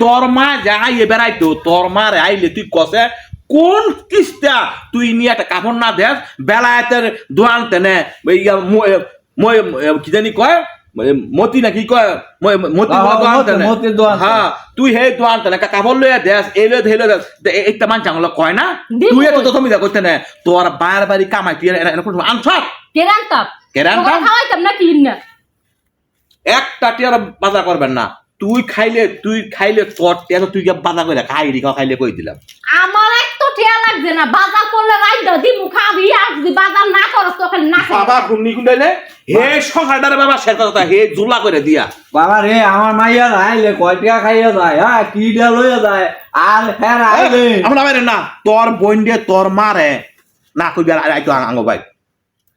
তোর মা যা আইয়ে বেড়াইতো তোর মা রে আইলে তুই কসে কোন কিস্তা তুই নিয়ে একটা কাপড় না দেস বেলায়েতের দোয়ান তেনে কি জানি কয় মতি নাকি কয় মতি হ্যাঁ, তেনে তেনে। হ্যাঁ তুই হে দোয়ান তেনে কাপড় লইয়া দেস এলে ধেলে দেস এইটা মান চাংলা কয় না। তুই এত তুমি যা করতে না তোর বাইরে বাড়ি কামাই তুই এরকম আনছ কেরান্তাম কেরান্তাম? খাওয়াইতাম না কিন না একটা টিয়ার বাজার করবেন না তুই খাইলে তুই খাইলে তোর টিয়া তুই বাজার করে খাই রি খাইলে কই দিলাম? আমার এক তো ঠেয়া লাগছে না বাজার করলে রাইদা দিমু খাবি আসবি বাজার না করস তো খালি না বাবা ঘুমনি হে সংসারটারে বাবা শেষ কথা হে জুলা করে দিয়া। বাবা রে আমার মাইয়া আইলে কয়টা খাইয়া যায় হ্যাঁ কি দিয়া লইয়া যায় আর হ্যাঁ আইলে। আমরা বাইরে না তোর বোন দিয়ে তোর মারে না কইবি আর আইতো আঙ্গো ভাই।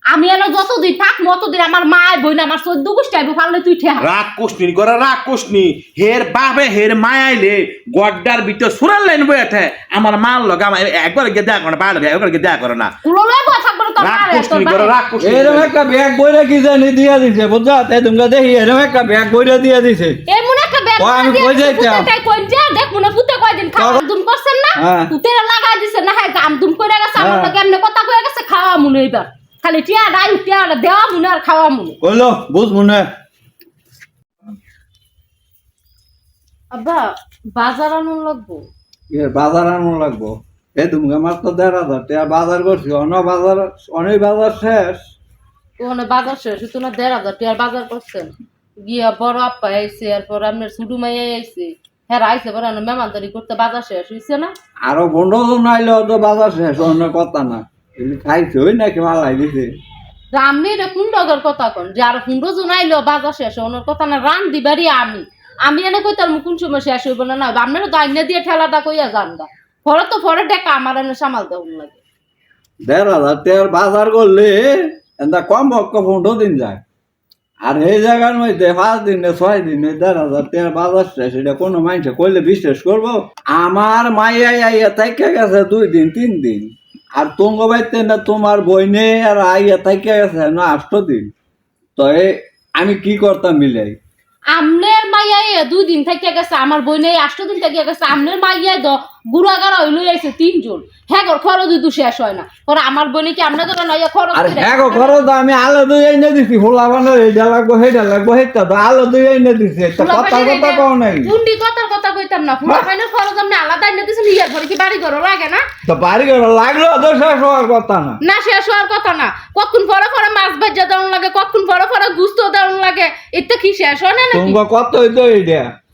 আমি এলো যতদিন থাক মতদিন আমার মা বই না আমার চোদ্দ গোষ্ঠী আইবো পারলে তুই ঠেয়া। রাগ কুসনি করে রাগ কুসনি হের বাপে হের মায়াইলে গড্ডার ভিতর সুরাল লাইন বই বইয়াতে আমার মাল লগা আমার একবার গিয়ে দেখা করে বাইরে একবার গিয়ে দেখা করে না। কুলো লয়ে কথা থাকব তোর রাগ কুসনি করে রাগ কুসনি এরকম একটা ব্যাগ বইরে কি জানি দিয়া দিছে বুঝছ? তাই তোমরা দেখি এরকম একটা ব্যাগ বইরে দিয়া দিছে। এমন একটা ব্যাগ ও, আমি কই যাইতাম? কই যা দেখ মনে পুতে কয়দিন খাওয়া দুম করছেন না? হ্যাঁ। পুতেরা লাগাই দিছে না হ্যাঁ গাম দুম কইরা গেছে আমার হ্যাঁ। লগে এমনি কথা কইরা গেছে খাওয়া মনে এবার খালি টিয়া রাই টিয়া দেওয়া মনে আর খাওয়া মনে কইলো বুঝ মনে আব্বা বাজার আনুন লাগবো। বাজার আনো লাগবো। এই তুমি আমার তো দেড় হাজার টাকা বাজার করছি অন্য বাজার অনেক বাজার শেষ। ওখানে বাজার শেষ হইতো না দেড় হাজার টিয়ার বাজার করছেন। গিয়া বড় আপা আইছে এরপর আপনার সুডু মাই আইছে। হ্যাঁ আইছে বড় মেমানদারি করতে বাজার শেষ হইছে না? আরও বন্ধ নাইলে তো বাজার শেষ অন্য কথা না। নাকি মালাই দিছে। কুন্ডগর কথা কন জুনাইলো বাজার শেষ ওনার কথা না রান দিবারই আমি। আমি এনে কই তার কোন সময় শেষ হইব না না আপনারা দিয়ে ঠেলাটা কইয়া যান গা। পরে তো ডেকা আমার এনে সামাল লাগে। দেড় হাজার বাজার করলে এটা কম পনেরো দিন যায়। আর এই জায়গার মধ্যে পাঁচ দিনে ছয় দিনে দেড় হাজার বাজার শেষ এটা কোনো মানুষে করলে বিশ্বাস করব আমার আইয়া থাইকে গেছে দুই দিন তিন দিন। আর তুঙ্গ বাইতে না তোমার বইনে আর আইয়া থাইকে গেছে, না আষ্ট দিন। তো আমি কি করতাম মিলাই? আমনের মাইয়াই দুই দিন থেকে গেছে আমার দিন থেকে গেছে আমনের মাইয়াই দ আইছে তিনজন। হ্যাঁ গো খরচ দুই শেষ হয় না। পরে আমার কি আপনার তো নয় খরচ আর হ্যাঁ গো তো আমি আলো দুই এনে দিছি হোলা এইটা লাগবো সেইটা তো আলো দুই এনে দিছি তা কথা কথা কও নাই। কথার কথা কইতাম না ফাইনের খরচ আপনি আলাদা এনে ইয়ার ঘরে কি বাড়ি ঘর লাগে না? তো বাড়ি ঘর লাগল তো শেষ হওয়ার কথা না। না শেষ হওয়ার কথা না। কখন পরে পরে মাছ ভাজা দেওয়ান লাগে কখন পরে পরে গুস্ত দেওয়ান লাগে এটা কি শেষ হয় না নাকি? কত হইতো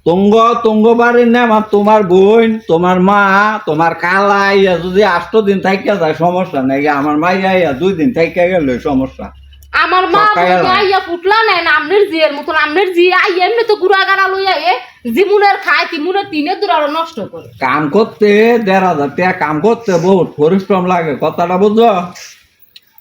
তুঙ্গ তুঙ্গ বাড়ির নাম আর তোমার বোন তোমার মা তোমার কালা ইয়া যদি আষ্ট দিন থাইকা যায় সমস্যা নাই। আমার ইয়া দুই দিন থাইকা গেলে সমস্যা। আমার মা। আইয়া। ফুটলা নাই না আমনের জিয়ের মতন আমনের জি এমনি তো গুড়া গাড়া লইয়া এ জিমুনের খায় তিমুনের তিনের দূর আরও নষ্ট করে। কাম করতে দেড় হাজার টাকা কাম করতে বহুত পরিশ্রম লাগে কথাটা বুঝছ?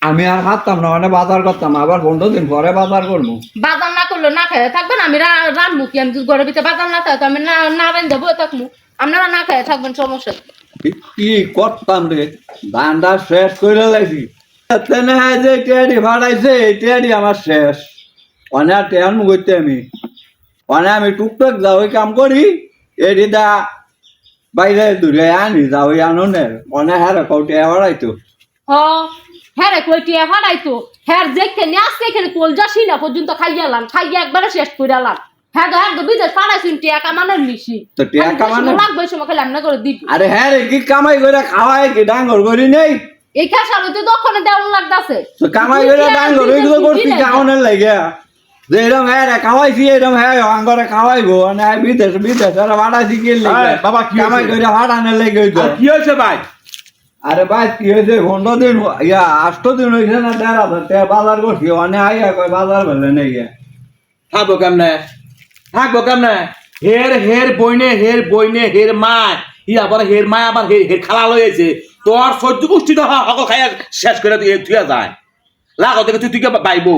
আমি আর হারতাম না মানে বাজার করতাম আবার পনেরো দিন পরে বাজার করব। বাজার করলে না খায় থাকবেন আমি রা- রানবো কি? আমি ঘরের ভিতরে বাজার না তো আমি না না দেবো থাকব আপনারা না খায় থাকবেন সমস্যা কি? করতাম রে? ধানটা শেষ করে লাগছি যে টেয়ারি ভাড়াইছে এই টেয়ারি আমার শেষ। অনেক টেয়ার আমি। অনেক আমি টুকটাক যাও কাম করি এটি দা বাইরে দূরে আনি যাও ওই আননের অনেক হারে কৌটে ভাড়াইতো হ্যাঁ রে কই টিয়া হ্যাঁ যেখানে আসছে এখানে কোল যাসি না পর্যন্ত খাইয়ালাম খাইয়া একবারে শেষ করে আলাম হ্যাঁ তো হ্যাঁ তো বিদেশ ফাড়াইছুন টিয়া কামানোর লিসি তো টিয়া কামানো লাগবে সময় খালি আমরা করে দিবি। আরে হ্যাঁ রে কি কামাই করে খাওয়াই কি? ডাঙ্গর করি নেই? এই খাসার হইতে দক্ষণে দেওয়ান লাগতাছে। তো কামাই করে ডাঙ্গর ওইগুলো করছি কাউনের লাগে যে এরম হ্যাঁ রে খাওয়াইছি এরম হ্যাঁ আঙ্গরে খাওয়াইবো মানে বিদেশ বিদেশ আর ভাড়াইছি কি আরে, বাবা, কি কামাই হয়েছে? করে ভাড়ানোর লেগে কি হয়েছে ভাই? আরে ভাই কি হয়েছে? পনেরো দিন ইয়া আষ্ট দিন হয়েছে না দেড় হাজার? বাজার করছি অনেক আইয়া কয় বাজার বেলে নেই থাকব কেমনে? থাকব কেমনে? হের হের বইনে হের বইনে হের মা ই আবার হের মা আবার হের খালা লয়েছে তোর সহ্য গোষ্ঠী তো সকল খাইয়া শেষ করে থুয়া যায়। লাগো দেখে তুই তুই কে পাইবো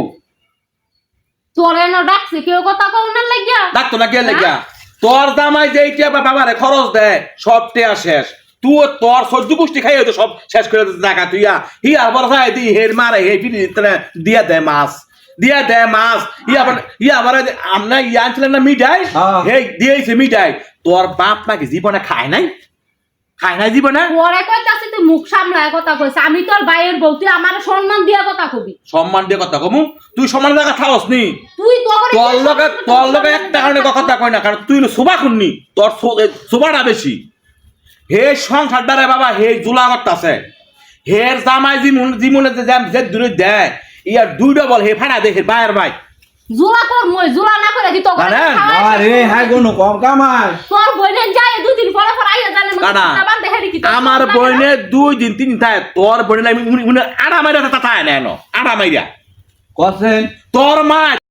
তোর এনে ডাকছে কেউ কথা কওনার লাগিয়া? ডাকতো না কে লেগা তোর দামাই যে এইটা বা বাবারে খরচ দেয় সব টেয়া শেষ। তুই তোর সহ্য গোষ্ঠী খাইয়া তো সব শেষ করে দিতে টাকা তুইয়া হি আবার খাই দি হের মারে হে ফিরি দিয়া দেয় মাছ। দিয়া দেয় মাছ। ই আবার ই আবার আমরা ইয়া আনছিলেন না মিঠাই? হ্যাঁ। হে দিয়েছে মিঠাই। তোর বাপ নাকি জীবনে খায় নাই? খায় নাই জীবনে? পরে কইতাছি তুই মুখ সামলায় কথা কইছ। আমি তোর বাইয়ের বউ তুই আমার সম্মান দিয়া কথা কবি। সম্মান দিয়ে কথা কমু? তুই সম্মান দেখা থাকস নি। তুই তোর লগে তোর লগে একটা কারণে কথা কয় না কারণ তুই শোভা খুননি। তোর শোভাটা বেশি। হে সংসারটারে বাবা হে জুলা করতাছে হের জামাই জিমুন জিমুনে যে জাম যে দূরে দেয় ইয়ার দুইটা বল হে ফাড়া দেখে বায়ের ভাই। জুলা কর মই জুলা না করে কি তো আরে হ্যাঁ কোনো কম কামায় তোর বইনে যায় দুদিন পরে পরে আইয়া জানে কানা, বান্ধে হেরি কি আমার বইনে দুই দিন তিন দিন থাকে তোর বইনে আমি আড়া মাইরা তা থাকে না আড়া মাইরা। কছেন তোর মা